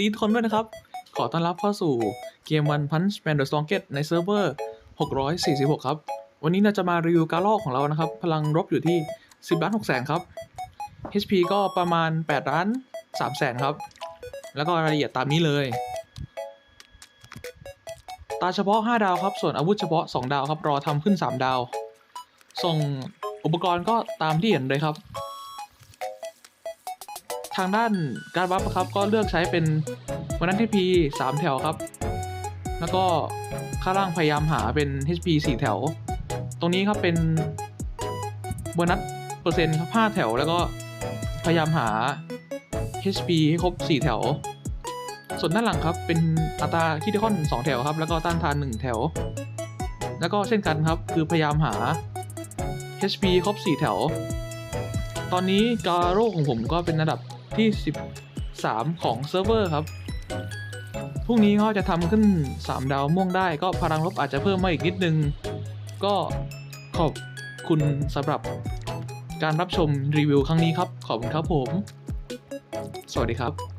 ดีทุกคนด้วยนะครับ ขอต้อนรับเข้าสู่เกม One Punch Man The Strongest ในเซิร์ฟเวอร์ 646 ครับ วันนี้เราจะมารีวิวการลอกของเรานะครับ พลังรบอยู่ที่ 10ล้าน6แสนครับ HP ก็ประมาณ8ล้าน3แสนครับ แล้วก็รายละเอียดตามนี้เลย ตาเฉพาะ 5 ดาวครับ ส่วนอาวุธเฉพาะ 2 ดาวครับ รอทำขึ้น 3 ดาว ส่งอุปกรณ์ก็ตามที่เห็นเลยครับ ทางด้านการบัฟครับก็เลือกใช้เป็นวันนั้น HP 3แถวครับ แล้วก็ข้างล่างพยายามหาเป็น HP 4 แถว ตรงนี้ครับเป็นโบนัสเปอร์เซ็นต์ครับ5แถว แล้วก็พยายามหา HP ให้ครบ 4 แถว ส่วนด้านหลังครับเป็นอัตราคิดิคอน 2 แถวครับ แล้วก็ต้านทาน 1 แถว แล้วก็เช่นกันครับคือพยายามหา HP ครบ 4 แถว ตอนนี้การโรคของผมก็เป็นระดับ ที่ 13 ของเซิร์ฟเวอร์ครับ พรุ่งนี้เขาจะทำขึ้น 3 ดาวม่วงได้ ก็พลังลบอาจจะเพิ่มมาอีกนิดนึง ก็ขอบคุณสำหรับการรับชมรีวิวครั้งนี้ครับ ขอบคุณครับผม สวัสดีครับ